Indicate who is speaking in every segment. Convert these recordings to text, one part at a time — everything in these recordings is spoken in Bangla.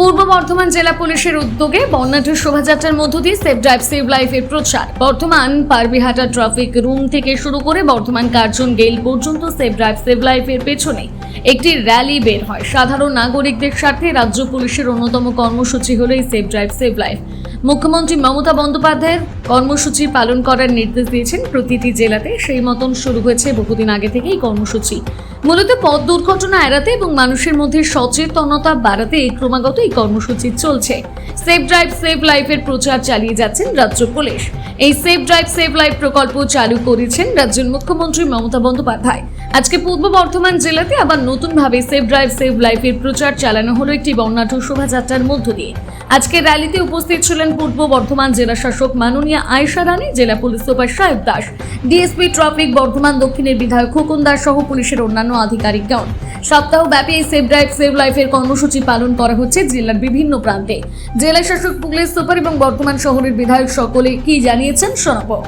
Speaker 1: পূর্ব বর্ধমান জেলা পুলিশের উদ্যোগে বর্ণাঢ্য শোভাযাত্রার মধ্য দিয়ে সেফ ড্রাইভ, সেভ লাইফের প্রচার। বর্ধমান পারবিহাটা ট্রাফিক রুম থেকে শুরু করে বর্ধমান কার্জন গেইল পর্যন্ত সেফ ড্রাইভ, সেভ লাইফের পেছনে একটি র্যালি বের হয়। সাধারণ নাগরিকদের স্বার্থে রাজ্য পুলিশের অন্যতম কর্মসূচি হল এই সেফ ড্রাইভ, সেভ লাইফ। মুখ্যমন্ত্রী মমতা বন্দ্যোপাধ্যায়ের কর্মসূচি পালন করার নির্দেশ দিয়েছেন প্রতিটি জেলাতে। সেই মতন শুরু হয়েছে বহুদিন আগে থেকেই কর্মসূচি। মূলত পথ দুর্ঘটনা এড়াতে এবং মানুষের মধ্যে সচেতনতা বাড়াতে এই ক্রমাগত এই কর্মসূচি চলছে। সেফ ড্রাইভ সেভ লাইফের প্রচার চালিয়ে যাচ্ছেন রাজ্য পুলিশ। এই সেফ ড্রাইভ সেভ লাইফ প্রকল্প চালু করেছেন রাজ্যের মুখ্যমন্ত্রী মমতা বন্দ্যোপাধ্যায়। আজকে পূর্ব বর্ধমান জেলাতে আবার নতুনভাবে সেফ ড্রাইভ সেভ লাইফের প্রচার চালানো হলো একটি বর্ণাঢ্য শোভাযাত্রার মধ্য দিয়ে। আজকে র্যালিতে উপস্থিত ছিলেন পূর্ব বর্ধমান জেলা শাসক মাননীয়া আয়েশা রানী জেলা পুলিশ সুপার সাহেব দাস, ডিএসপি ট্রাফিক বর্ধমান দক্ষিণের বিধায়ক খোকন দাস সহ পুলিশের অন্যান্য আধিকারিকগণ। সপ্তাহব্যাপী এই সেভ ড্রাইভ সেভ লাইফের কর্মসূচি পালন করা হচ্ছে জেলার বিভিন্ন প্রান্তে। জেলা শাসক পুলিশ সুপার এবং বর্ধমান শহরের বিধায়ক সকলে কি জানিয়েছেন শোনাবো।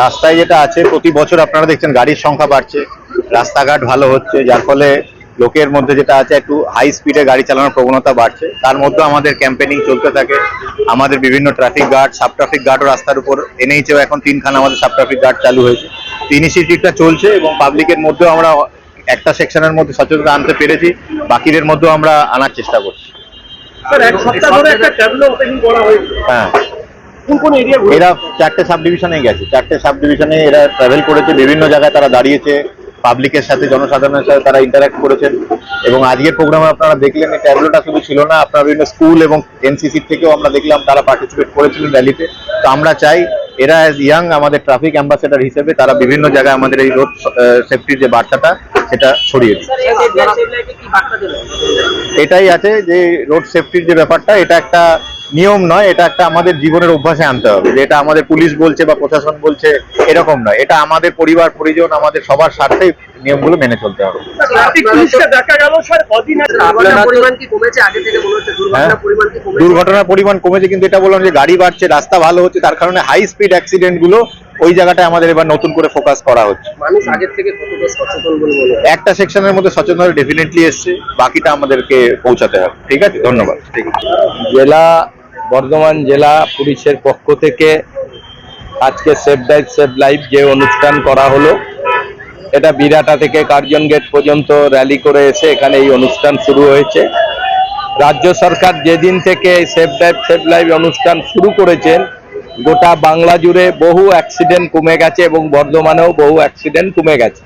Speaker 2: রাস্তায় যেটা আছে প্রতি বছর আপনারা দেখছেন গাড়ির সংখ্যা বাড়ছে। রাস্তাঘাট ভালো হচ্ছে যার ফলে লোকের মধ্যে যেটা আছে একটু হাই স্পিডে গাড়ি চালানোর প্রবণতা বাড়ছে। তার মধ্যে আমাদের ক্যাম্পেনিং চলতে থাকে। আমাদের বিভিন্ন ট্রাফিক গার্ড সাব ট্রাফিক গার্ডও রাস্তার উপর এনেইছেও এখন তিনখানা আমাদের সাব ট্রাফিক গার্ড চালু হয়েছে। ইনিশিয়েটিভটা চলছে এবং পাবলিকের মধ্যেও আমরা একটা সেকশনের মধ্যে সচেতনতা আনতে পেরেছি। বাকিদের মধ্যেও আমরা আনার চেষ্টা করছি। হ্যাঁ।
Speaker 3: কোন কোন এরিয়া
Speaker 2: এরা চারটে সাব ডিভিশনে গেছে। চারটে সাব ডিভিশনে এরা ট্রাভেল করেছে বিভিন্ন জায়গায় তারা দাঁড়িয়েছে। পাবলিকের সাথে জনসাধারণের সাথে তারা ইন্টারাক্ট করেছেন। এবং আজকের প্রোগ্রামে আপনারা দেখলেন এই ট্যাবলোটা শুধু ছিল না আপনার বিভিন্ন স্কুল এবং এনসিসি থেকেও আমরা দেখলাম তারা পার্টিসিপেট করেছিলেন র্যালিতে তো আমরা চাই এরা অ্যাজ ইয়াং আমাদের ট্রাফিক অ্যাম্বাসেডার হিসেবে তারা বিভিন্ন জায়গায় আমাদের এই রোড সেফটির যে বার্তাটা সেটা ছড়িয়ে দিচ্ছে এটাই আছে যে রোড সেফটির যে ব্যাপারটা এটা একটা নিয়ম নয় এটা একটা আমাদের জীবনের অভ্যাসে আনতে হবে। যে এটা আমাদের পুলিশ বলছে বা প্রশাসন বলছে এরকম নয়। এটা আমাদের পরিবার পরিজন আমাদের সবার স্বার্থে নিয়মগুলো মেনে চলতে হবে।
Speaker 4: দুর্ঘটনার পরিমাণ কমেছে?
Speaker 2: হ্যাঁ।
Speaker 4: দুর্ঘটনার পরিমাণ কি কমেছে?
Speaker 2: দুর্ঘটনার পরিমাণ কমেছে কিন্তু এটা বললাম যে গাড়ি বাড়ছে রাস্তা ভালো হচ্ছে তার কারণে হাই স্পিড অ্যাক্সিডেন্টগুলো ওই জায়গাটায় আমাদের এবার নতুন করে ফোকাস করা হচ্ছে।
Speaker 4: মানুষ আগের থেকে কতটা সচেতন বলে
Speaker 2: একটা সেকশনের মধ্যে সচেতনতা ডেফিনেটলি এসছে বাকিটা আমাদেরকে পৌঁছাতে হবে। ঠিক আছে? ধন্যবাদ। ঠিক আছে।
Speaker 5: জেলা বর্ধমান জেলা পুলিশের পক্ষ থেকে আজকে সেভ ড্রাইভ সেভ লাইফ যে অনুষ্ঠান করা হলো, এটা বিরাটা থেকে কার্জন গেট পর্যন্ত র্যালি করে এসে এখানে এই অনুষ্ঠান শুরু হয়েছে। রাজ্য সরকার যেদিন থেকে সেভ ডাইভ সেভ লাইফ অনুষ্ঠান শুরু করেছেন, গোটা বাংলা জুড়ে বহু অ্যাক্সিডেন্ট কমে গেছে এবং বর্ধমানেও বহু অ্যাক্সিডেন্ট কমে গেছে।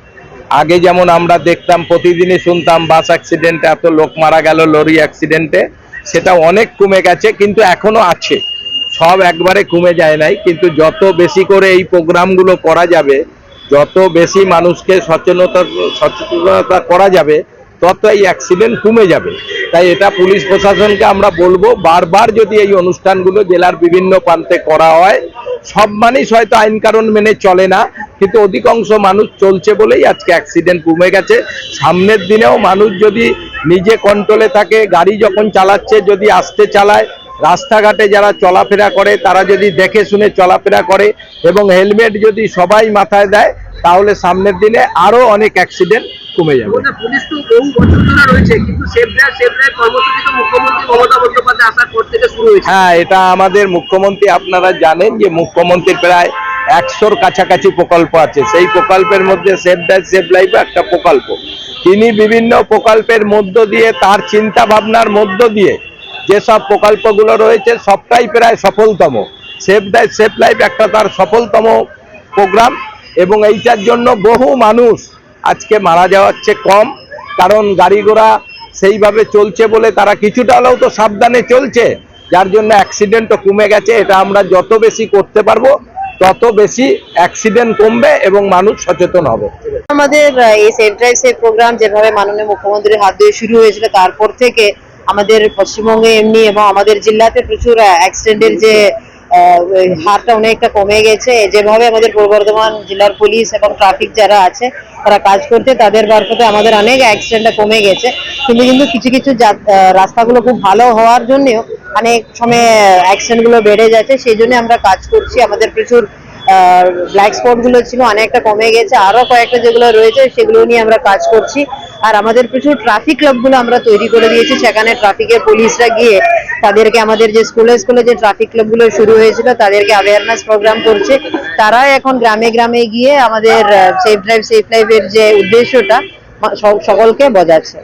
Speaker 5: আগে যেমন আমরা দেখতাম, প্রতিদিনই শুনতাম বাস অ্যাক্সিডেন্টে এত লোক মারা গেল লরি অ্যাক্সিডেন্টে সেটা অনেক কমে গেছে, কিন্তু এখনও আছে। সব একবারে কমে যায় নাই, কিন্তু যত বেশি করে এই প্রোগ্রামগুলো করা যাবে, যত বেশি মানুষকে সচেতনতা সচেতনতা করা যাবে তত এই অ্যাক্সিডেন্ট কমে যাবে। তাই এটা পুলিশ প্রশাসনকে আমরা বলব, বারবার যদি এই অনুষ্ঠানগুলো জেলার বিভিন্ন প্রান্তে করা হয়, সব মানুষ হয়তো আইন কারণ মেনে চলে না, কিন্তু অধিকাংশ মানুষ চলছে বলেই আজকে অ্যাক্সিডেন্ট কমে গেছে। সামনের দিনেও মানুষ যদি নিজে কন্ট্রোলে থাকে, গাড়ি যখন চালাচ্ছে, যদি আসতে চালায়, রাস্তাঘাটে যারা চলাফেরা করে, তারা যদি দেখে শুনে চলাফেরা করে, এবং হেলমেট যদি সবাই মাথায় দেয় তাহলে সামনের দিনে আরও অনেক অ্যাক্সিডেন্ট কমে যাবে।
Speaker 4: পুলিশ তো বহু বছর ধরে রয়েছে কিন্তু সেফ ড্রাইভ সেফ ড্রাইভ কর্মসূচি তো মুখ্যমন্ত্রী মমতা বন্দ্যোপাধ্যায় আসার পর থেকে শুরু হয়েছে।
Speaker 5: হ্যাঁ এটা আমাদের মুখ্যমন্ত্রী আপনারা জানেন যে মুখ্যমন্ত্রীর প্রায় একশোর কাছাকাছি প্রকল্প আছে। সেই প্রকল্পের মধ্যে সেভ ড্রাইভ সেভ লাইফ একটা প্রকল্প। তিনি বিভিন্ন প্রকল্পের মধ্য দিয়ে তার চিন্তা ভাবনার মধ্য দিয়ে যেসব প্রকল্পগুলো রয়েছে সবটাই প্রায় সফলতম। সেভ ড্রাইভ সেভ লাইফ একটা তার সফলতম প্রোগ্রাম। এবং এইটার জন্য বহু মানুষ আজকে মারা যাওয়াচ্ছে কম, কারণ গাড়ি ঘোড়া সেইভাবে চলছে বলে তারা কিছুটা হলেও তো সাবধানে চলছে, যার জন্য অ্যাক্সিডেন্টও কমে গেছে, এটা আমরা যত বেশি করতে পারব, তত বেশি অ্যাক্সিডেন্ট কমবে এবং মানুষ সচেতন হবে।
Speaker 6: আমাদের এই ড্রাইভ প্রোগ্রাম যেভাবে মাননীয় মুখ্যমন্ত্রীর হাত দিয়ে শুরু হয়েছিল, তারপর থেকে আমাদের পশ্চিমবঙ্গে এমনি এবং আমাদের জেলাতে প্রচুর অ্যাক্সিডেন্টের যে হারটা অনেকটা কমে গেছে। যেভাবে আমাদের পূর্ব বর্ধমান জেলার পুলিশ এবং ট্রাফিক যারা আছে, তারা কাজ করতে তাদের মারফতে আমাদের অনেক অ্যাক্সিডেন্টটা কমে গেছে। কিন্তু কিন্তু কিছু কিছু রাস্তাগুলো খুব ভালো হওয়ার জন্যও অনেক সময় অ্যাক্সিডেন্টগুলো বেড়ে যাচ্ছে। সেই জন্য আমরা কাজ করছি। আমাদের প্রচুর ব্ল্যাক স্পটগুলো ছিল, অনেকটা কমে গেছে। আরও কয়েকটা যেগুলো রয়েছে, সেগুলো নিয়ে আমরা কাজ করছি। আর আমাদের প্রচুর ট্রাফিক ক্লাবগুলো আমরা তৈরি করে দিয়েছি। সেখানে ট্রাফিকের পুলিশরা গিয়ে তাদেরকে আমাদের যে স্কুলে স্কুলে যে ট্রাফিক ক্লাবগুলো শুরু হয়েছিল, তাদেরকে অ্যাওয়ারনেস প্রোগ্রাম করছে। তারা এখন গ্রামে গ্রামে গিয়ে আমাদের সেফ ড্রাইভ সেফ লাইফের যে উদ্দেশ্যটা সকলকে বোঝাচ্ছে।